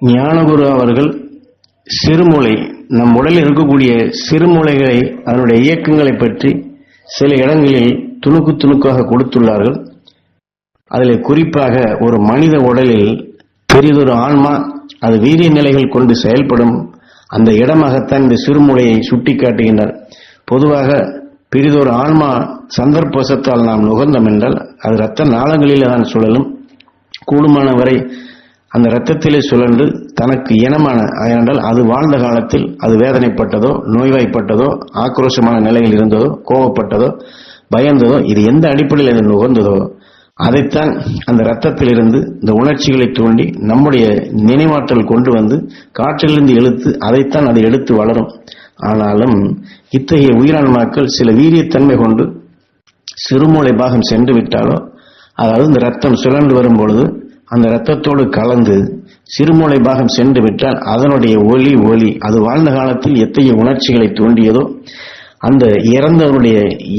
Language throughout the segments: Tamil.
ஞானகுரு அவர்கள் சிறுமூளை நம் உடலில் இருக்கக்கூடிய சிறுமூளைகளை அதனுடைய இயக்கங்களை பற்றி சில இடங்களில் துணுக்கு துணுக்காக கொடுத்துள்ளார்கள். அதில் குறிப்பாக ஒரு மனித உடலில் பெரிதொரு ஆன்மா அது வீரிய நிலைகள் கொண்டு செயல்படும் அந்த இடமாகத்தான் இந்த சிறுமூளையை சுட்டி காட்டுகின்றார் பொதுவாக பெரிதொரு ஆன்மா சந்தர்ப்பசத்தால் நாம் நுகர்ந்தோம் என்றால் அது இரத்த நாளங்களில் தான் சுழலும். கூடுமான வரை அந்த இரத்தத்திலே சுழன்று தனக்கு இனமான ஏனென்றால் அது வாழ்ந்த காலத்தில் அது வேதனைப்பட்டதோ நோய்வாய்ப்பட்டதோ ஆக்ரோஷமான நிலையில் இருந்ததோ கோபப்பட்டதோ பயந்ததோ இது எந்த அடிப்படையில் அது நுகர்ந்ததோ அதைத்தான் அந்த இரத்தத்திலிருந்து இந்த உணர்ச்சிகளை தூண்டி நம்முடைய நினைவாற்றல் கொண்டு வந்து காற்றிலிருந்து இழுத்து அதைத்தான் அது எடுத்து வளரும். ஆனாலும் இத்தகைய உயிரான்மாக்கள் சில வீரியத்தன்மை கொண்டு சிறுமூளை பாகம் சென்று விட்டாலோ அதாவது இந்த ரத்தம் சுழன்று வரும் பொழுது அந்த ரத்தத்தோடு கலந்து சிறுமூளை பாகம் சென்று விட்டால் அதனுடைய ஒளி ஒளி. அது வாழ்ந்த காலத்தில் எத்தகைய உணர்ச்சிகளை தூண்டியதோ அந்த இறந்தவருடைய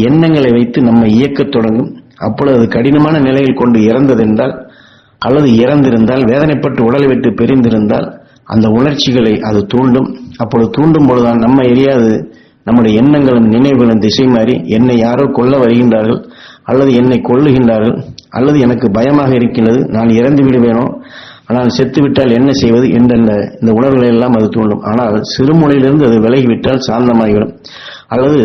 எண்ணங்களை வைத்து நம்ம இயக்கத் தொடங்கும். அப்பொழுது கடினமான நிலையில் கொண்டு இறந்ததென்றால் அல்லது இறந்திருந்தால் வேதனைப்பட்டு உடலை விட்டு பிரிந்திருந்தால் அந்த உணர்ச்சிகளை அது தூண்டும். அப்பொழுது தூண்டும் பொழுதுதான் நம்ம எரியாது நம்முடைய எண்ணங்களும் நினைவுகளும் திசை மாறி என்னை யாரோ கொல்ல வருகின்றார்கள் அல்லது என்னை கொல்லுகின்றார்கள். அல்லது எனக்கு பயமாக இருக்கின்றது நான் இறந்து விடுவேனோ ஆனால் செத்துவிட்டால் என்ன செய்வது என்ற இந்த உணர்வுகளை எல்லாம் அது தூண்டும். ஆனால் சிறுமுனையிலிருந்து அது விலகிவிட்டால் சாந்தமாகிவிடும். அல்லது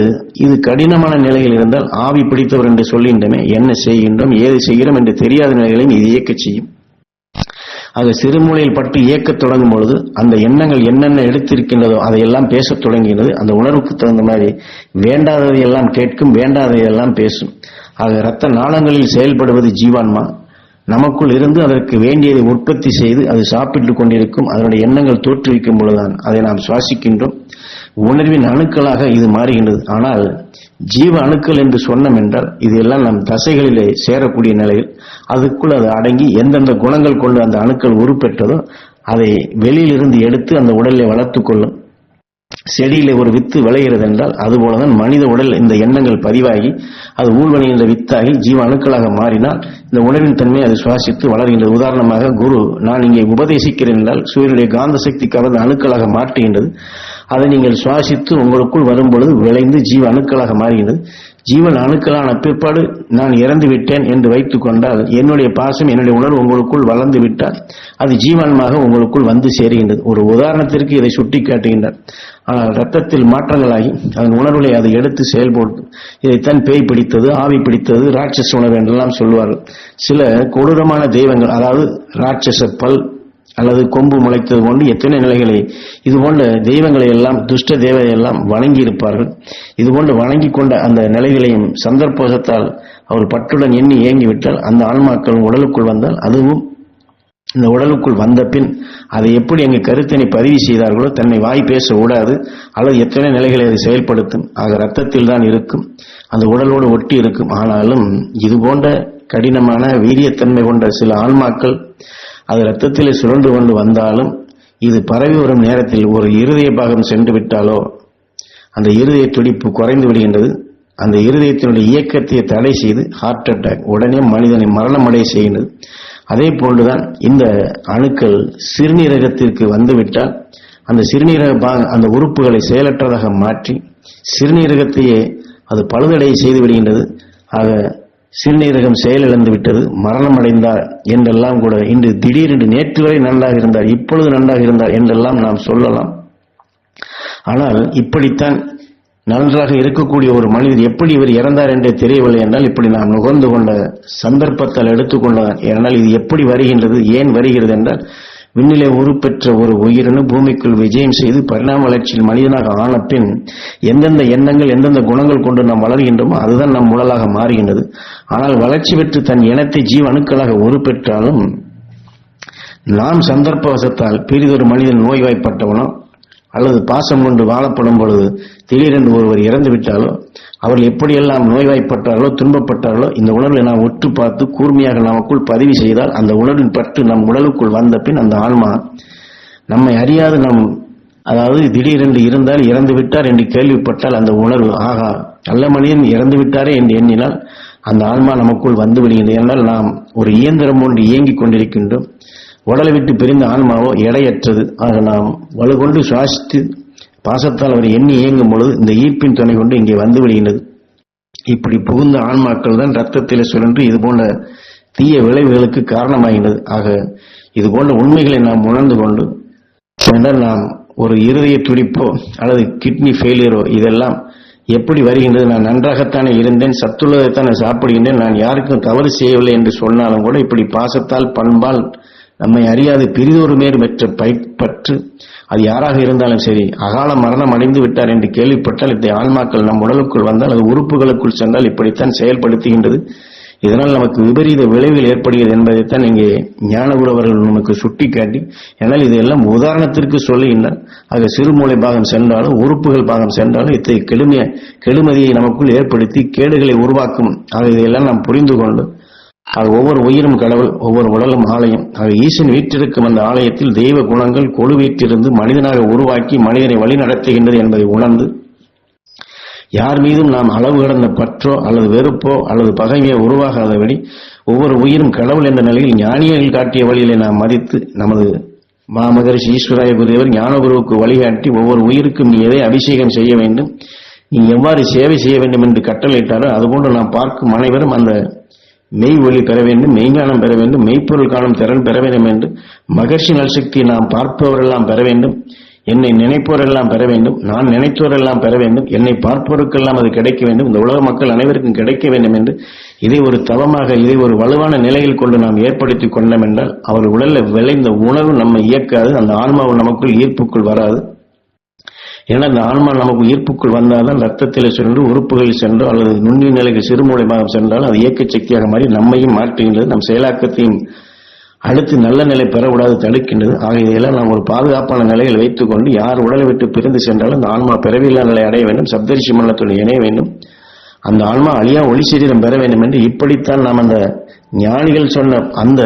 இது கடினமான நிலையில் இருந்தால் ஆவி பிடித்தவர் என்று சொல்கின்றமே என்ன செய்கின்றோம் ஏது செய்கிறோம் என்று தெரியாத நிலைகளையும் இது இயக்க செய்யும். அது சிறுமூலையில் பட்டு இயக்கத் தொடங்கும் பொழுது அந்த எண்ணங்கள் என்னென்ன எடுத்திருக்கின்றதோ அதையெல்லாம் பேசத் தொடங்குகிறது. அந்த உணர்வுக்கு தகுந்த மாதிரி வேண்டாததையெல்லாம் கேட்கும் வேண்டாததையெல்லாம் பேசும். ஆக இரத்த நாளங்களில் செயல்படுவது ஜீவான்மா. நமக்குள் இருந்து அதற்கு வேண்டியதை உற்பத்தி செய்து அது சாப்பிட்டுக் கொண்டிருக்கும் அதனுடைய எண்ணங்கள் தோற்றுவிக்கும் பொழுதுதான் அதை நாம் சுவாசிக்கின்றோம். உணர்வின் அணுக்களாக இது மாறுகின்றது. ஆனால் ஜீவ அணுக்கள் என்று சொன்னோம் என்றால் இது எல்லாம் நம் தசைகளிலே சேரக்கூடிய நிலையில் அதுக்குள் அது அடங்கி எந்தெந்த குணங்கள் கொண்டு அந்த அணுக்கள் உருப்பெற்றதோ அதை வெளியிலிருந்து எடுத்து அந்த உடலை வளர்த்துக் கொள்ளும். செடியில் ஒரு வித்து விளைகிறது என்றால் அதுபோலதான் மனித உடல் இந்த எண்ணங்கள் பதிவாகி அது ஊழ்வணிகின்ற வித்தாகி ஜீவ அணுக்களாக மாறினால் இந்த உணவின் தன்மை அது சுவாசித்து வளர்கின்றது. உதாரணமாக குரு நான் இங்கே உபதேசிக்கிறேன் என்றால் சூரியனுடைய காந்த சக்தி கவர்ந்த அணுக்களாக மாற்றுகின்றது. அதை நீங்கள் சுவாசித்து உங்களுக்குள் வரும்பொழுது விளைந்து ஜீவ அணுக்களாக மாறுகின்றது. ஜீவன் அணுக்களான பிற்பாடு நான் இறந்து விட்டேன் என்று வைத்துக் கொண்டால் என்னுடைய பாசம் என்னுடைய உணர்வு உங்களுக்குள் வளர்ந்து விட்டால் அது ஜீவனமாக உங்களுக்குள் வந்து சேருகின்றது. ஒரு உதாரணத்திற்கு இதை சுட்டி காட்டுகின்றார் ஆனால் ரத்தத்தில் மாற்றங்களாகி அதன் உணர்வுகளை அதை எடுத்து செயல்படுத்து. இதைத்தான் பேய் பிடித்தது ஆவி பிடித்தது ராட்சச உணர்வு என்றெல்லாம் சொல்லுவார்கள் சில கொடூரமான தெய்வங்கள் அதாவது ராட்சச பல் அல்லது கொம்பு முளைத்தது கொண்டு எத்தனை நிலைகளை இதுபோன்ற தெய்வங்களை எல்லாம் துஷ்ட தேவதை எல்லாம் வணங்கி இருப்பார்கள் இதுபோன்று வணங்கி கொண்ட அந்த நிலைகளையும் சந்தர்ப்பத்தால் அவர் பற்றுடன் எண்ணி ஏங்கிவிட்டால் அந்த ஆன்மாக்கள் உடலுக்குள் வந்தால் அதுவும் இந்த உடலுக்குள் வந்த பின் அதை எப்படி எங்கள் கருத்தினை பதிவு செய்தார்களோ தன்னை வாய் பேச கூடாது அல்லது எத்தனை நிலைகளை அதை செயல்படுத்தும் ஆக ரத்தத்தில் தான் இருக்கும் அந்த உடலோடு ஒட்டி இருக்கும். ஆனாலும் இது போன்ற கடினமான வீரியத்தன்மை கொண்ட சில ஆன்மாக்கள் அது ரத்தத்திலே சுழன்று கொண்டு வந்தாலும் இது பரவி வரும் நேரத்தில் ஒரு இருதய பாகம் சென்று விட்டாலோ அந்த இருதய துடிப்பு குறைந்து விடுகின்றது. அந்த இருதயத்தினுடைய இயக்கத்தை தடை செய்து ஹார்ட் அட்டாக் உடனே மனிதனை மரணமடைய செய்கின்றது. அதே போன்றுதான் இந்த அணுக்கள் சிறுநீரகத்திற்கு வந்துவிட்டால் அந்த சிறுநீரக அந்த உறுப்புகளை செயலற்றதாக மாற்றி சிறுநீரகத்தையே அது பழுதடைய செய்து விடுகின்றது. ஆக சிறுநீரகம் செயலிழந்து விட்டது மரணம் அடைந்தார் என்றெல்லாம் கூட இன்று திடீரென்று நேற்று வரை நன்றாக இருந்தார் இப்பொழுது நன்றாக இருந்தார் என்றெல்லாம் நாம் சொல்லலாம். ஆனால் இப்படித்தான் நன்றாக இருக்கக்கூடிய ஒரு மனிதர் எப்படி இவர் இறந்தார் என்றே தெரியவில்லை என்றால் இப்படி நாம் நுகர்ந்து கொண்ட சந்தர்ப்பத்தால் எடுத்துக்கொண்டதான் ஏனால் இது எப்படி வருகின்றது ஏன் வருகிறது என்றால் விண்ணிலே உருப்பெற்ற ஒரு உயிரணு பூமிக்குள் விஜயம் செய்து பரிணாம வளர்ச்சியில் மனிதனாக ஆன பின் எந்தெந்த எண்ணங்கள் எந்தெந்த குணங்கள் கொண்டு நாம் வளர்கின்றோமோ அதுதான் நம் உடலாக மாறுகின்றது. ஆனால் வளர்ச்சி பெற்று தன் இனத்தை ஜீவணுக்களாக உருப்பெற்றாலும் நாம் சந்தர்ப்பவசத்தால் பெரிதொரு மனிதன் நோய்வாய்ப்பட்டவனோ அல்லது பாசம் கொண்டு வாழப்படும் பொழுது திடீரென்று ஒருவர் இறந்து விட்டாலோ அவர்கள் எப்படியெல்லாம் நோய்வாய்ப்பட்டார்களோ துன்பப்பட்டார்களோ இந்த உணர்வை நாம் ஒற்று பார்த்து கூர்மையாக நமக்குள் பதிவு செய்தால் அந்த உணர்வின் பற்று நம் உடலுக்குள் வந்த பின் அந்த ஆன்மா நம்மை அறியாது நம் அதாவது திடீரென்று இருந்தால் இறந்து விட்டார் என்று கேள்விப்பட்டால் அந்த உணர்வு ஆகா நல்ல மனிதன் இறந்து விட்டாரே என்று எண்ணினால் அந்த ஆன்மா நமக்குள் வந்து விடுகிறது. என்றால் நாம் ஒரு இயந்திரம் ஒன்று இயங்கிக் கொண்டிருக்கின்றோம். உடலை விட்டு பிரிந்த ஆன்மாவோ எடையற்றது. ஆக நாம் வலுகொண்டு சுவாசித்து பாசத்தால் அவர் எண்ணி இயங்கும் பொழுது இந்த ஈர்ப்பின் துணை கொண்டு இங்கே வந்து விடுகின்றது. இப்படி புகுந்த ஆன்மாக்கள் தான் ரத்தத்தில் சுழன்று இது போன்ற தீய விளைவுகளுக்கு காரணமாகின்றது. ஆக இது போன்ற உண்மைகளை நாம் உணர்ந்து கொண்டு என்றால் நாம் ஒரு இருதய துடிப்போ அல்லது கிட்னி ஃபெயிலியரோ இதெல்லாம் எப்படி வருகின்றது? நான் நன்றாகத்தானே இருந்தேன் சத்துள்ளதைத்தானே சாப்பிடுகின்றேன் நான் யாருக்கும் தவறு செய்யவில்லை என்று சொன்னாலும் கூட இப்படி பாசத்தால் பண்பால் நம்மை அறியாது பிரிதொரு மேல் பெற்ற பற்று. அது யாராக இருந்தாலும் சரி அகால மரணம் அடைந்து விட்டார் என்று கேள்விப்பட்டால் இத்தகைய ஆன்மாக்கள் நம் உடலுக்குள் வந்தால் அது உறுப்புகளுக்குள் சென்றால் இப்படித்தான் செயல்படுத்துகின்றது. இதனால் நமக்கு விபரீத விளைவுகள் ஏற்படுகிறது என்பதைத்தான் இங்கே ஞானகுரு நமக்கு நமக்கு சுட்டிக்காட்டி ஏனால் இதெல்லாம் உதாரணத்திற்கு சொல்லுகின்றார். ஆக சிறுமூளை பாகம் சென்றாலும் உறுப்புகள் பாகம் சென்றாலும் இத்தகைய கெடுமைய கெடுமதியை நமக்குள் ஏற்படுத்தி கேடுகளை உருவாக்கும். ஆக இதையெல்லாம் நாம் புரிந்து கொண்டு அது ஒவ்வொரு உயிரும் கடவுள் ஒவ்வொரு உடலும் ஆலயம். அது ஈசன் வீற்றிருக்கும் அந்த ஆலயத்தில் தெய்வ குணங்கள் கொழு வீற்றிருந்து மனிதனாக உருவாக்கி மனிதனை வழி நடத்துகின்றது என்பதை உணர்ந்து யார் மீதும் நாம் அளவு கடந்த பற்றோ அல்லது வெறுப்போ அல்லது பகைமையோ உருவாகாதபடி ஒவ்வொரு உயிரும் கடவுள் என்ற நிலையில் ஞானியர்கள் காட்டிய வழியிலே நாம் மதித்து நமது மாமகரிஷி ஈஸ்வராய குருதேவர் ஞானகுருவுக்கு வழிகாட்டி ஒவ்வொரு உயிருக்கும் நீ எதை அபிஷேகம் செய்ய வேண்டும் நீ எவ்வாறு சேவை செய்ய வேண்டும் என்று கட்டளையிட்டாரோ அதுபோன்று நாம் பார்க்கும் அனைவரும் அந்த மெய் ஒளி பெற வேண்டும் மெய்ஞானம் பெற வேண்டும் மெய்ப்பொருள் காணும் திறன் பெற வேண்டும் என்று மகர்ஷி நல்சக்தி நாம் பார்ப்பவரெல்லாம் பெற வேண்டும் என்னை நினைப்போரெல்லாம் பெற வேண்டும் நான் நினைத்தோரெல்லாம் பெற வேண்டும் என்னை பார்ப்போருக்கெல்லாம் அது கிடைக்க வேண்டும் இந்த உலக மக்கள் அனைவருக்கும் கிடைக்க வேண்டும் என்று இதை ஒரு தவமாக இதை ஒரு வலுவான நிலையில் கொண்டு நாம் ஏற்படுத்திக் கொண்டோம் என்றால் அவர் உடலில் விளைந்த உணர்வு நம்மை இயக்காது அந்த ஆன்மாவு நமக்குள் ஈர்ப்புக்குள் வராது. ஏன்னா அந்த ஆன்மா நமக்கு ஈர்ப்புக்குள் வந்தால்தான் ரத்தத்தில் சென்று உறுப்புகளில் சென்றோ அல்லது நுண்ணிய நிலைக்கு சிறுமூலமாக சென்றாலும் அது இயக்க சக்தியாக மாறி நம்மையும் மாற்றுகின்றது. நம் செயலாக்கத்தையும் அடுத்து நல்ல நிலை பெறக்கூடாது தடுக்கின்றது. ஆக இதையெல்லாம் நாம் ஒரு பாதுகாப்பான நிலையில் வைத்துக்கொண்டு யார் உடலை விட்டு பிரிந்து சென்றாலும் அந்த ஆன்மா பிறவில்லா நிலை அடைய வேண்டும். சப்தரிசி மண்டலத்துடன் இணைய வேண்டும். அந்த ஆன்மா அழியா ஒளி சரீரம் பெற வேண்டும் என்று இப்படித்தான் நாம் அந்த ஞானிகள் சொன்ன அந்த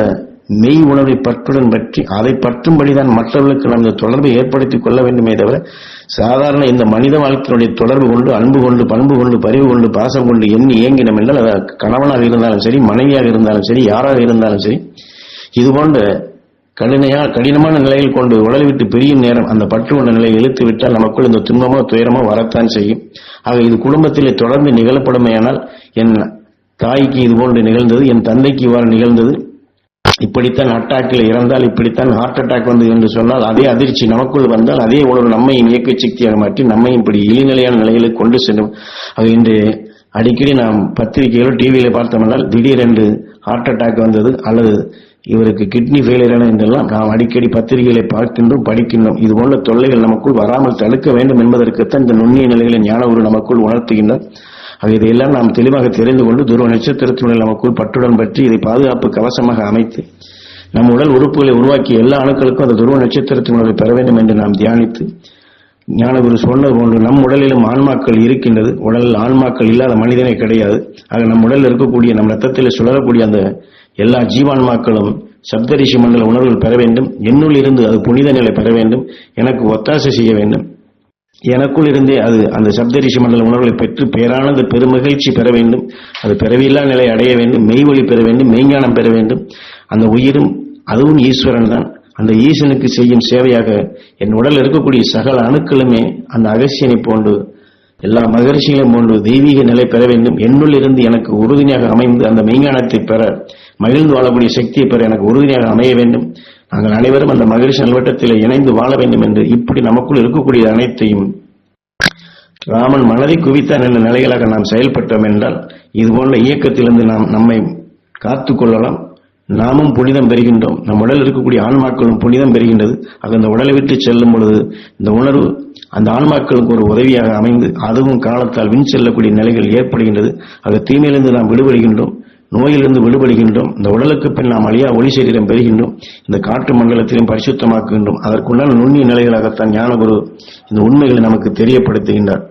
மெய் உணவை பற்றுடன் பற்றி அதை பற்றும்படிதான் மற்றவர்களுக்கு நமது தொடர்பை ஏற்படுத்திக் கொள்ள வேண்டுமே தவிர சாதாரண இந்த மனித வாழ்க்கையினுடைய தொடர்பு கொண்டு அன்பு கொண்டு பண்பு கொண்டு பரிவு கொண்டு பாசம் கொண்டு எண்ணி இயங்கினோம் என்றால் அது கணவனாக இருந்தாலும் சரி மனைவியாக இருந்தாலும் சரி யாராக இருந்தாலும் சரி இதுபோன்ற கடினையா கடினமான நிலையில் கொண்டு உடலை விட்டு பிரியும் நேரம் அந்த பற்று கொண்ட நிலையை இழுத்து விட்டால் நமக்குள் இந்த துன்பமோ துயரமோ வரத்தான் செய்யும். ஆக இது குடும்பத்திலே தொடர்ந்து நிகழப்படுமையானால் என் தாய்க்கு இது போன்று நிகழ்ந்தது என் தந்தைக்கு இவ்வாறு நிகழ்ந்தது இப்படித்தான் அட்டாக்கில் இறந்தால் இப்படித்தான் ஹார்ட் அட்டாக் வந்தது என்று சொன்னால் அதே அதிர்ச்சி நமக்குள் வந்தால் அதே ஒரு நம்மையும் இயக்க சக்தியாக மாற்றி நம்மையும் இப்படி இழிநிலையான நிலைகளை கொண்டு செல்லும். அது இன்று அடிக்கடி நாம் பத்திரிகையிலோ டிவியில பார்த்தோம்னால் திடீரென்று ஹார்ட் அட்டாக் வந்தது அல்லது இவருக்கு கிட்னி ஃபெயிலியர் என்றெல்லாம் நாம் அடிக்கடி பத்திரிகைகளை பார்க்கின்றோம் படிக்கின்றோம். இது போன்ற தொல்லைகள் நமக்குள் வராமல் தடுக்க வேண்டும் என்பதற்குத்தான் இந்த நுண்ணிய நிலைகளை ஞான ஒரு நமக்குள் உணர்த்துகின்றார். ஆக இதையெல்லாம் நாம் தெளிவாக தெரிந்து கொண்டு துருவ நட்சத்திரத்தினுடைய நமக்குள் பற்றுடன் பற்றி இதை பாதுகாப்பு கவசமாக அமைத்து நம் உடல் உறுப்புகளை உருவாக்கிய எல்லா அணுக்களுக்கும் அந்த துருவ நட்சத்திரத்தினுடைய பெற வேண்டும் என்று நாம் தியானித்து ஞானகுரு சொன்னது போன்று நம் உடலிலும் ஆன்மாக்கள் இருக்கின்றது. உடலில் ஆன்மாக்கள் இல்லாத மனிதனே கிடையாது. ஆக நம் உடலில் இருக்கக்கூடிய நம் ரத்தத்தில் சுழலக்கூடிய அந்த எல்லா ஜீவான்மாக்களும் சப்தரிஷி மண்டல உணர்வுகள் பெற வேண்டும். என்னுள் இருந்து அது புனித நிலை பெற வேண்டும். எனக்கு ஒத்தாசை செய்ய வேண்டும். எனக்குள் இருந்தே அது அந்த சப்தரிஷி மண்டல உணர்வுகளை பெற்று பேரானந்த பெருமகிழ்ச்சி பெற வேண்டும். அது பிறவில்லா நிலை அடைய வேண்டும். மெய்வழி பெற வேண்டும். மெய்ஞானம் பெற வேண்டும். அந்த உயிரும் அதுவும் ஈஸ்வரன் தான். அந்த ஈசனுக்கு செய்யும் சேவையாக என் உடல் இருக்கக்கூடிய சகல அணுக்களுமே அந்த அகசியனை போன்று எல்லா மகர்ஷிகளையும் போன்று தெய்வீக நிலை பெற வேண்டும். என்னுள் இருந்து எனக்கு உறுதுணையாக அமைந்து அந்த மெய்ஞானத்தை பெற மகிழ்ந்து வாழக்கூடிய சக்தியை பெற எனக்கு உறுதுணையாக அமைய வேண்டும். நாங்கள் அனைவரும் அந்த மகிழ்ச்சி நல்வட்டத்தில் இணைந்து வாழ வேண்டும் என்று இப்படி நமக்குள் இருக்கக்கூடிய அனைத்தையும் ராமன் மனதை குவித்தான் என்ற நிலைகளாக நாம் செயல்பட்டோம் என்றால் இதுபோன்ற இயக்கத்திலிருந்து நாம் நம்மை காத்து கொள்ளலாம். நாமும் புனிதம் பெறுகின்றோம். நம் உடல் இருக்கக்கூடிய ஆன்மாக்களும் புனிதம் பெறுகின்றது. ஆக அந்த உடலை விட்டு செல்லும் பொழுது இந்த உணர்வு அந்த ஆன்மாக்களுக்கு ஒரு உதவியாக அமைந்து அதுவும் காலத்தால் வின் செல்லக்கூடிய நிலைகள் ஏற்படுகின்றது. ஆக தீமையிலிருந்து நாம் விடுபடுகின்றோம். நோயிலிருந்து விடுபடுகின்றோம். இந்த உடலுக்கு பின் நாம் அழியா ஒளி சரீரம் பெறுகின்றோம். இந்த காற்று மண்டலத்திலும் பரிசுத்தமாக்குகின்றோம். அதற்குள்ளான நுண்ணிய நிலைகளாகத்தான் ஞானகுரு இந்த உண்மைகளை நமக்கு தெரியப்படுத்துகின்றார்.